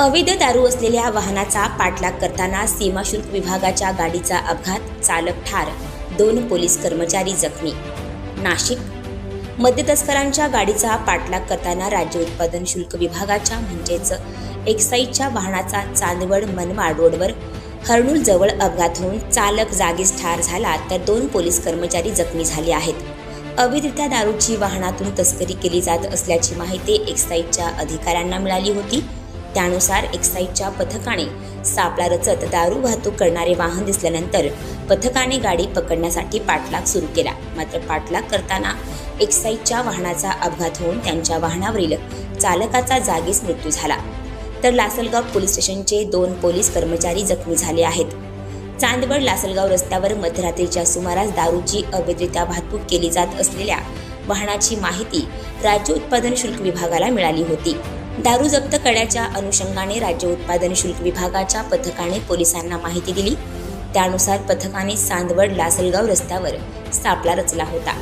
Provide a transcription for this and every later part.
अवैध दारू असलेल्या वाहनाचा पाठलाग करताना सीमाशुल्क विभागाच्या गाडीचा अपघात चालक ठार दोन पोलीस कर्मचारी जखमी. नाशिक मद्य तस्करांच्या गाडीचा पाठलाग करताना राज्य उत्पादन शुल्क विभागाच्या म्हणजेच एक्साईजच्या वाहनाचा चांदवड मनमाड रोडवर हर्णूल जवळ अपघात होऊन चालक जागीच ठार झाला तर दोन पोलीस कर्मचारी जखमी झाले आहेत. अवैधरित्या दारूची वाहनातून तस्करी केली जात असल्याची माहिती एक्साईजच्या अधिकाऱ्यांना मिळाली होती. त्यानुसार एक्साईजच्या पथकाने सापळा रचत दारू वाहतूक करणारे वाहन दिसल्यानंतर पथकाने गाडी पकडण्यासाठी पाठलाग सुरू केला. मात्र पाठलाग करताना एक्साईजच्या वाहनाचा अपघात होऊन त्यांच्या वाहनावरील चालकाचा जागीच मृत्यू झाला. तर लासलगाव पोलीस स्टेशनचे दोन पोलीस कर्मचारी जखमी झाले आहेत. चांदवड लासलगाव रस्त्यावर मध्यरात्रीच्या सुमारास दारूची अवैधरित्या वाहतूक केली जात असलेल्या वाहनाची माहिती राज्य उत्पादन शुल्क विभागाला मिळाली होती. दारू जप्त करण्याच्या अनुषंगाने राज्य उत्पादन शुल्क विभागाच्या पथकाने पोलिसांना माहिती दिली. त्यानुसार पथकाने चांदवड लासलगाव रस्त्यावर सापळा रचला होता.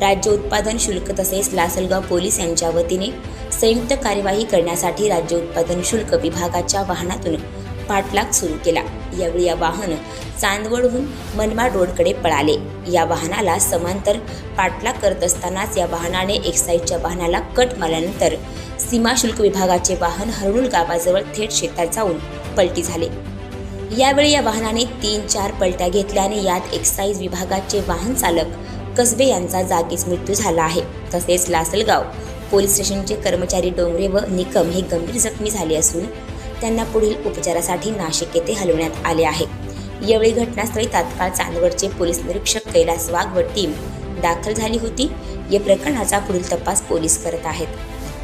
राज्य उत्पादन शुल्क तसेच लासलगाव पोलीस यांच्या वतीने संयुक्त कार्यवाही करण्यासाठी राज्य उत्पादन शुल्क विभागाच्या वाहनातून पाठलाग सुरू केला. यावेळी या वाहन चांदवडहून मनमाड रोडकडे पळाले. या वाहनाला समांतर पाठलाग करत असतानाच या वाहनाने एक्साईजच्या वाहनाला कट मारल्यानंतर सीमाशुल्क विभागाचे वाहन हरडूल गावाजवळ थेट शेतात जाऊन पलटी झाले. यावेळी या वाहनाने तीन चार पलट्या घेतल्याने यात एक्साईज विभागाचे वाहन चालक कसबे यांचा जागीच मृत्यू झाला आहे. तसेच लासलगाव पोलीस स्टेशनचे कर्मचारी डोंगरे व निकम हे गंभीर जखमी झाले असून त्यांना पुढील उपचारासाठी नाशिक येथे हलवण्यात आले आहे. यावेळी घटनास्थळी तात्काळ चांदवडचे पोलीस निरीक्षक कैलास वाघ व टीम दाखल झाली होती. या प्रकरणाचा पुढील तपास पोलीस करत आहेत.